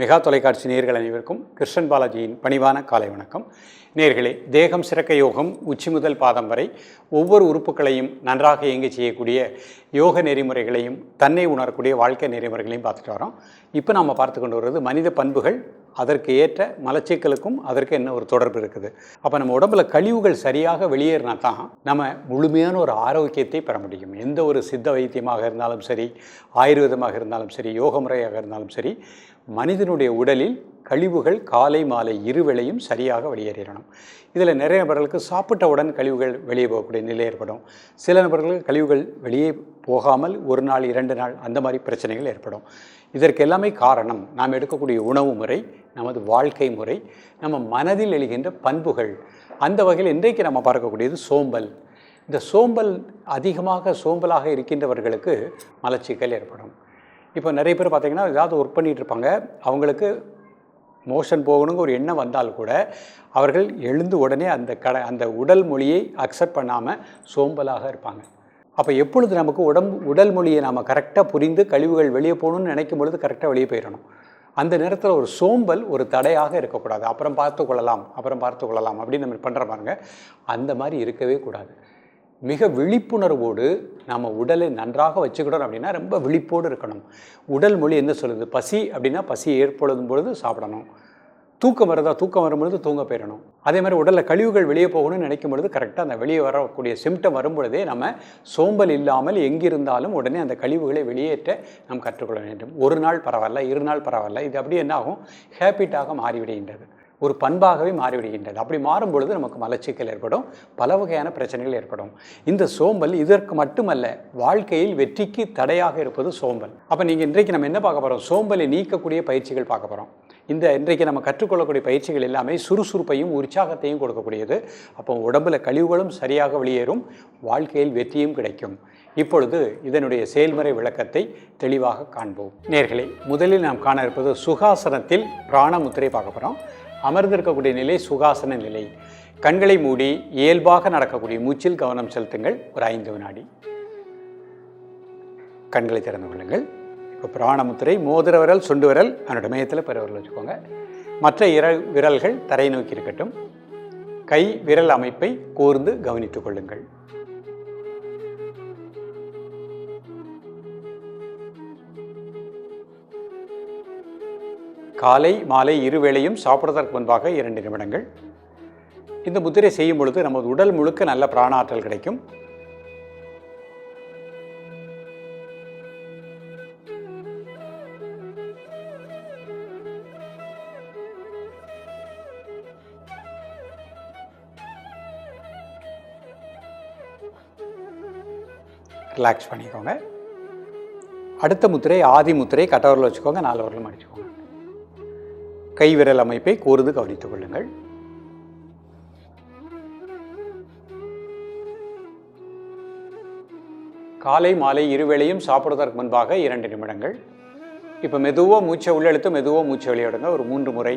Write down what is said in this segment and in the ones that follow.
Mega தொலைக்காட்சி நேர்கள் அனைவருக்கும் கிருஷ்ணன் பாலாஜியின் பணிவான காலை வணக்கம். நேர்களே தேகம் சிறக்க யோகம் உச்சி முதல் பாதம் வரை ஒவ்வொரு உறுப்புகளையும் நன்றாக இயங்கி செய்யக்கூடிய யோக நெறிமுறைகளையும் தன்னை உணரக்கூடிய வாழ்க்கை நெறிமுறைகளையும் பார்த்துட்டு வரோம். இப்போ நாம் பார்த்து கொண்டு வருவது மனித பண்புகள் அதற்கு ஏற்ற மலச்சிக்கலுக்கும் அதற்கு என்ன ஒரு தொடர்பு இருக்குது. அப்போ நம்ம உடம்புல கழிவுகள் சரியாக வெளியேறினா தான் நம்ம முழுமையான ஒரு ஆரோக்கியத்தை பெற முடியும். எந்த ஒரு சித்த வைத்தியமாக இருந்தாலும் சரி ஆயுர்வேதமாக இருந்தாலும் சரி யோக முறையாக இருந்தாலும் சரி மனிதனுடைய உடலில் கழிவுகள் காலை மாலை இருவேளையும் சரியாக வெளியேறணும் இதில் நிறைய நபர்களுக்கு சாப்பிட்டவுடன் கழிவுகள் வெளியே போகக்கூடிய நிலை ஏற்படும். சில நபர்களுக்கு கழிவுகள் வெளியே போகாமல் ஒரு நாள் இரண்டு நாள் அந்த மாதிரி பிரச்சனைகள் ஏற்படும். இதற்கு எல்லாமே காரணம் நாம் எடுக்கக்கூடிய உணவு முறை நமது வாழ்க்கை முறை நம்ம மனதில் எழுகின்ற பண்புகள். அந்த வகையில் இன்றைக்கு நம்ம பார்க்கக்கூடியது சோம்பல். இந்த சோம்பல் அதிகமாக சோம்பலாக இருக்கின்றவர்களுக்கு மலச்சிக்கல் ஏற்படும். இப்போ நிறைய பேர் பார்த்தீங்கன்னா ஏதாவது ஒர்க் பண்ணிகிட்டு இருப்பாங்க. அவங்களுக்கு மோஷன் போகணுங்க ஒரு எண்ணம் வந்தால் கூட அவர்கள் எழுந்து உடனே அந்த கடை அந்த உடல் மொழியை அக்செப்ட் பண்ணாமல் சோம்பலாக இருப்பாங்க. அப்போ எப்பொழுது நமக்கு உடம்பு உடல் மொழியை நாம் கரெக்டாக புரிந்து கழிவுகள் வெளியே போகணும்னு நினைக்கும் பொழுது கரெக்டாக வெளியே போயிடணும். அந்த நேரத்தில் ஒரு சோம்பல் ஒரு தடையாக இருக்கக்கூடாது. அப்புறம் பார்த்து கொள்ளலாம் அப்புறம் பார்த்து கொள்ளலாம் அப்படின்னு நம்ம பண்ணுற பாருங்க. அந்த மாதிரி இருக்கவே கூடாது. மிக விழிப்புணர்வோடு நம்ம உடலை நன்றாக வச்சுக்கிடணும் அப்படின்னா ரொம்ப விழிப்போடு இருக்கணும். உடல் மொழி என்ன சொல்லுது? பசி அப்படின்னா பசி ஏற்படும் பொழுது சாப்பிடணும். தூக்கம் வருதா? தூக்கம் வரும்பொழுது தூங்க போயிடணும். அதே மாதிரி உடலில் கழிவுகள் வெளியே போகணும்னு நினைக்கும் பொழுது கரெக்டாக அந்த வெளியே வரக்கூடிய சிம்டம் வரும்பொழுதே நம்ம சோம்பல் இல்லாமல் எங்கிருந்தாலும் உடனே அந்த கழிவுகளை வெளியேற்ற நாம் கற்றுக்கொள்ள வேண்டும். ஒரு நாள் பரவாயில்ல இரு நாள் பரவாயில்ல. இது அப்படியே என்ன ஆகும்? ஹேபிட்டாக மாறிவிடுகின்றது. ஒரு பண்பாகவே மாறிவிடுகின்றது. அப்படி மாறும் பொழுது நமக்கு மலச்சிக்கல் ஏற்படும் பல வகையான பிரச்சனைகள் ஏற்படும். இந்த சோம்பல் இதற்கு மட்டுமல்ல வாழ்க்கையில் வெற்றிக்கு தடையாக இருப்பது சோம்பல். அப்போ நீங்கள் இன்றைக்கு நம்ம என்ன பார்க்க போகிறோம் சோம்பலை நீக்கக்கூடிய பயிற்சிகள் பார்க்க போகிறோம் இந்த இன்றைக்கு நம்ம கற்றுக்கொள்ளக்கூடிய பயிற்சிகள் எல்லாமே சுறுசுறுப்பையும் உற்சாகத்தையும் கொடுக்கக்கூடியது. அப்போ உடம்புல கழிவுகளும் சரியாக வெளியேறும் வாழ்க்கையில் வெற்றியும் கிடைக்கும். இப்பொழுது இதனுடைய செயல்முறை விளக்கத்தை தெளிவாக காண்போம். நேர்களே முதலில் நாம் காண இருப்பது சுகாசனத்தில் பிராணமுத்திரை பார்க்க போகிறோம் அமர்ந்திருக்கக்கூடிய நிலை சுகாசன நிலை. கண்களை மூடி இயல்பாக நடக்கக்கூடிய மூச்சில் கவனம் செலுத்துங்கள். ஒரு ஐந்து வினாடி. கண்களை திறந்து கொள்ளுங்கள். இப்போ பிராணமுத்திரை மோதிர விரல் சுண்டு விரல் அதனோட மையத்தில் பெறவர்கள் வச்சுக்கோங்க. மற்ற இர விரல்கள் தரை நோக்கி இருக்கட்டும். கை விரல் அமைப்பை கூர்ந்து கவனித்துக் கொள்ளுங்கள். காலை மாலை இருவேளையும் சாப்பிட்றதற்கு முன்பாக இரண்டு நிமிடங்கள். இந்த முத்திரை செய்யும் பொழுது நமது உடல் முழுக்க நல்ல பிராணாற்றல் கிடைக்கும். ரிலாக்ஸ் பண்ணிக்கோங்க. அடுத்த முத்திரை ஆதி முத்திரை கட்டவரில் வச்சுக்கோங்க நாலு வரலும் அடிச்சுக்கோங்க. கைவிரல் அமைப்பை கூர்ந்து கவனித்துக் கொள்ளுங்கள். காலை மாலை இருவேளையும் சாப்பிடுவதற்கு முன்பாக இரண்டு நிமிடங்கள். இப்போ மெதுவாக மூச்சை உள்ளெழுத்து மெதுவாக மூச்சை வெளியிடுங்க. ஒரு மூன்று முறை.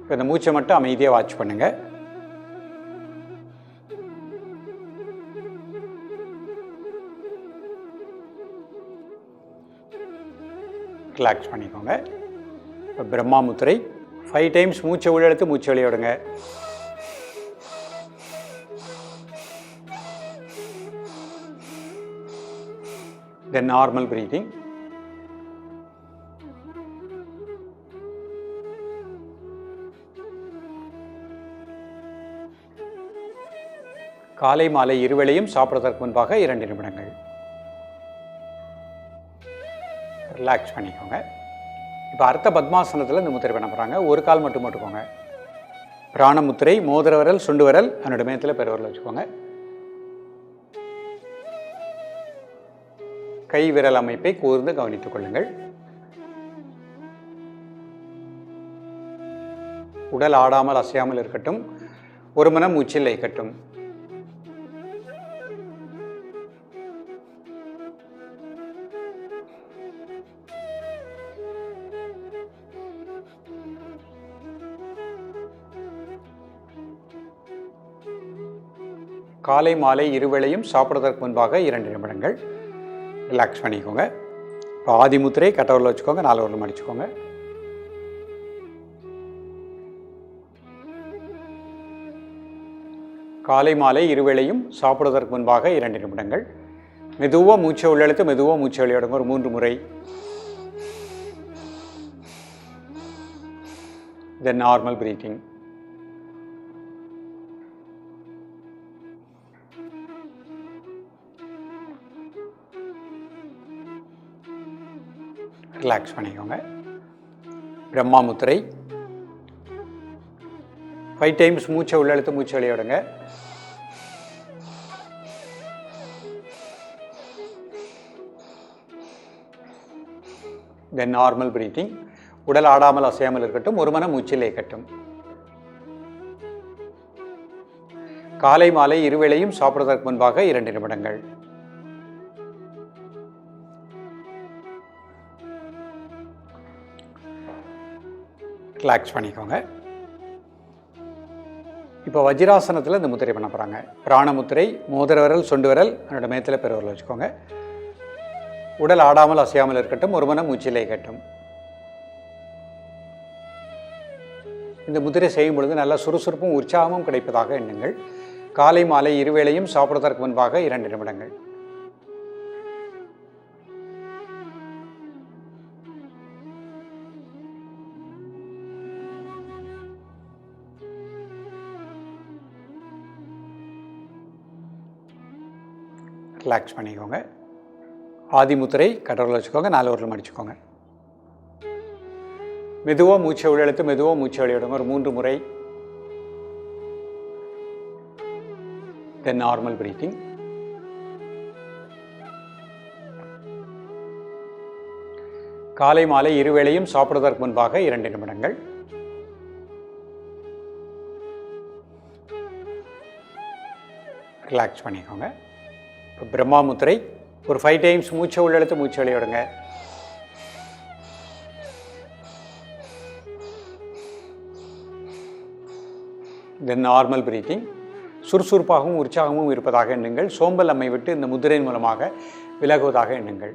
இப்போ இந்த மூச்சை மட்டும் அமைதியாக வாட்ச் பண்ணுங்கள் ரிலாக்ஸ் பண்ணிக்கோங்க. இப்போ பிரம்மா முத்திரை ஃபைவ் டைம்ஸ் மூச்சை உள்ளெடுத்து மூச்சை வெளியே விடுங்க. தென் நார்மல் ப்ரீதிங் காலை மாலை இருவேளையும் சாப்பிடுவதற்கு முன்பாக இரண்டு நிமிடங்கள். ரிலாக்ஸ் பண்ணிக்கோங்க. இப்போ அர்த்த பத்மாசனத்தில் இந்த முத்திரை பண்ண போகிறாங்க ஒரு கால் மட்டும் போட்டுக்கோங்க. பிராண முத்திரை மோதிர விரல் சுண்டு விரல் அதனோட மேத்தில் பெருவரல் வச்சுக்கோங்க. கை விரல் அமைப்பை கூர்ந்து கவனித்துக் கொள்ளுங்கள். உடல் ஆடாமல் அசையாமல் இருக்கட்டும். ஒரு மனம் உச்சில் இயக்கட்டும். காலை மாலை இருவேளையும் சாப்பிடுவதற்கு முன்பாக இரண்டு நிமிடங்கள். ரிலாக்ஸ் பண்ணிக்கோங்க. இப்போ ஆதி கட்டவரில் வச்சுக்கோங்க நாலு வரலும் அடிச்சுக்கோங்க. காலை மாலை இருவேளையும் சாப்பிடுவதற்கு முன்பாக இரண்டு நிமிடங்கள். மெதுவாக மூச்சை உள்ளெழுத்து மெதுவாக மூச்சை வெளியிடுங்க. ஒரு மூன்று முறை. தென் நார்மல் பிரீத்திங் ரிலாக்ஸ் பண்ணிக்கோங்க. பிரம்மா முத்திரை ஃபைவ் டைம்ஸ் மூச்சை உள்ளழுத்து மூச்சு வெளியிடுங்க. தென் நார்மல் பிரீத்திங் உடல் ஆடாமல் அசையாமல் இருக்கட்டும் ஒரு மன மூச்சில் இயக்கட்டும் காலை மாலை இருவேளையும் சாப்பிடுவதற்கு முன்பாக இரண்டு நிமிடங்கள். ரிலாக்ஸ் பண்ணிக்கோங்க. இப்போ வஜ்ராசனத்தில் இந்த முத்திரை பண்ண போகிறாங்க பிராணமுத்திரை மோதிர விரல் சொண்டு விரல் என்னோட மேத்தில் பெருவரல் வச்சுக்கோங்க. உடல் ஆடாமல் அசையாமல் இருக்கட்டும் ஒரு மனம் மூச்சிலே கட்டும் இந்த முதிரை செய்யும் பொழுது நல்ல சுறுசுறுப்பும் உற்சாகமும் கிடைப்பதாக எண்ணுங்கள். காலை மாலை இருவேளையும் சாப்பிடுவதற்கு முன்பாக இரண்டு நிமிடங்கள். ரிலாக்ஸ் பண்ணிக்கோங்க. ஆதிமுத்திரை கடவுள் வச்சுக்கோங்க நாலு ஊரில் மடிச்சுக்கோங்க. மெதுவாக மூச்சை உள்ளெழுத்து மெதுவாக மூச்சை வெளியிடுங்க. ஒரு மூன்று முறை. தென் நார்மல் பிரீத்திங் காலை மாலை இருவேளையும் சாப்பிடுவதற்கு முன்பாக இரண்டு நிமிடங்கள். ரிலாக்ஸ் பண்ணிக்கோங்க. பிரம்மா முத்திரை ஒரு ஃபைவ் டைம்ஸ் மூச்சை உள்ளெழுத்து மூச்சை வெளியிடுங்க. தென் நார்மல் பிரீத்திங் சுறுசுறுப்பாகவும் உற்சாகமும் இருப்பதாக எண்ணுங்கள். சோம்பல் அம்மை விட்டு இந்த முதிரையின் மூலமாக விலகுவதாக எண்ணுங்கள்.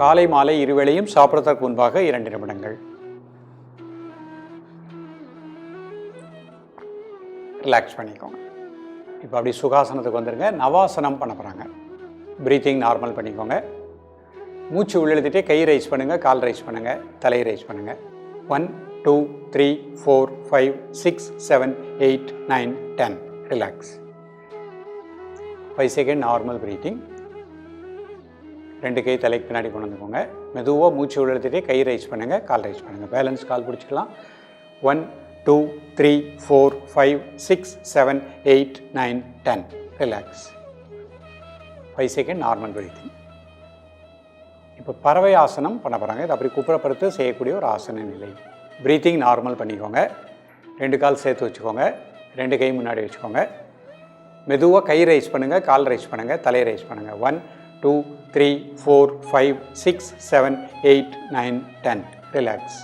காலை மாலை இருவேளையும் சாப்பிடுவதற்கு முன்பாக இரண்டு நிமிடங்கள். ரிலாக்ஸ் பண்ணிக்கோங்க. இப்போ அப்படி சுகாசனத்துக்கு வந்துருங்க. நவாசனம் பண்ண போகிறாங்க ப்ரீத்திங் நார்மல் பண்ணிக்கோங்க. மூச்சு உள்ளெழுத்துட்டே கை ரைஸ் பண்ணுங்கள் கால் ரைஸ் பண்ணுங்கள் தலை ரைஸ் பண்ணுங்கள் one two three four five six seven eight nine ten relax five second normal breathing ரெண்டு கை தலைக்கு பின்னாடி கொண்டு வந்துக்கோங்க. மெதுவாக மூச்சு உள்ளெழுத்துட்டே கை ரைஸ் பண்ணுங்கள் கால் ரைஸ் பண்ணுங்கள் பேலன்ஸ் கால் பிடிச்சிக்கலாம். One two three four five six seven eight nine ten. Relax five second normal breathing இப்போ பறவை ஆசனம் பண்ண போகிறாங்க இது அப்படி குப்புறப்படுத்து செய்யக்கூடிய ஒரு ஆசன நிலை. ப்ரீத்திங் நார்மல் பண்ணிக்கோங்க. ரெண்டு கால் சேர்த்து வச்சுக்கோங்க. ரெண்டு கை முன்னாடி வச்சுக்கோங்க. மெதுவாக கை ரைஸ் பண்ணுங்கள் கால் ரைஸ் பண்ணுங்கள் தலையை ரைஸ் பண்ணுங்கள் one two three four five six seven eight nine ten relax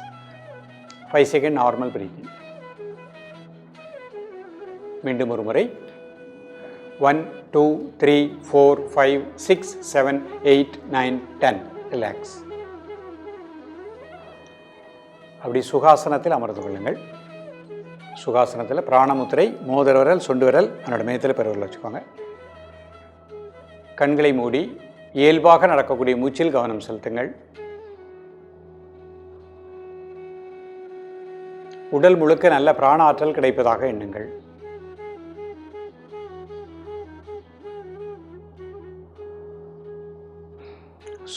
five second normal breathing மீண்டும் ஒரு முறை. One two three four five six seven eight nine ten relax அப்படி சுகாசனத்தில் அமர்ந்து கொள்ளுங்கள். சுகாசனத்தில் பிராணமுத்திரை மோதிர விரல் சொண்டு விரல் என்னோட மேத்தில் பெருவரில் வச்சுக்கோங்க. கண்களை மூடி இயல்பாக நடக்கக்கூடிய மூச்சில் கவனம் செலுத்துங்கள். உடல் முழுக்க நல்ல பிராண ஆற்றல் கிடைப்பதாக எண்ணுங்கள்.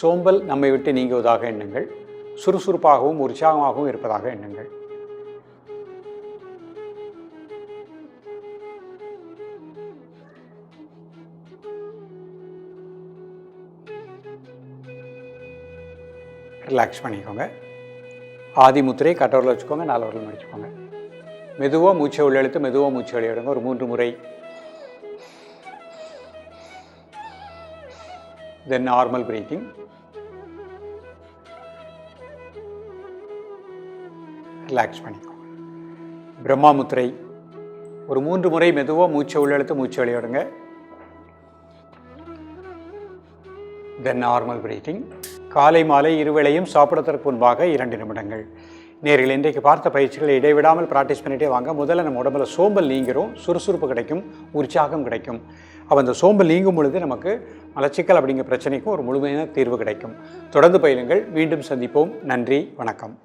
சோம்பல் நம்மை விட்டு நீங்குவதாக எண்ணுங்கள். சுறுசுறுப்பாகவும் உற்சாகமாகவும் இருப்பதாக எண்ணுங்கள். ரிலாக்ஸ் பண்ணிக்கோங்க. ஆதி முத்திரை கட்டோரில் வச்சுக்கோங்க நாலு வரலும் மடிச்சுக்கோங்க. மெதுவாக மூச்சை உள்ளெழுத்து மெதுவாக மூச்சை வெளியிடுங்க. ஒரு மூன்று முறை தென் நார்மல் breathing. ரிலாக்ஸ் பண்ணிக்கோங்க பிரம்மா முத்திரை ஒரு மூன்று முறை மெதுவாக மூச்சை உள்ளெழுத்து மூச்சு வெளியிடுங்க. தென் நார்மல் பிரீத்திங் காலை மாலை இருவேளையும் சாப்பிடுவதற்கு முன்பாக இரண்டு நிமிடங்கள். நேர்கள் இன்றைக்கு பார்த்த பயிற்சிகளை இடைவிடாமல் ப்ராக்டிஸ் பண்ணிகிட்டே வாங்க. முதல்ல நம்ம உடம்புல சோம்பல் நீங்கிறோம். சுறுசுறுப்பு கிடைக்கும். உற்சாகம் கிடைக்கும். அப்போ அந்த சோம்பல் நீங்கும் பொழுது நமக்கு மலச்சிக்கல் அப்படிங்கிற பிரச்சனைக்கும் ஒரு முழுமையான தீர்வு கிடைக்கும். தொடர்ந்து பயிலுங்கள். மீண்டும் சந்திப்போம். நன்றி. வணக்கம்.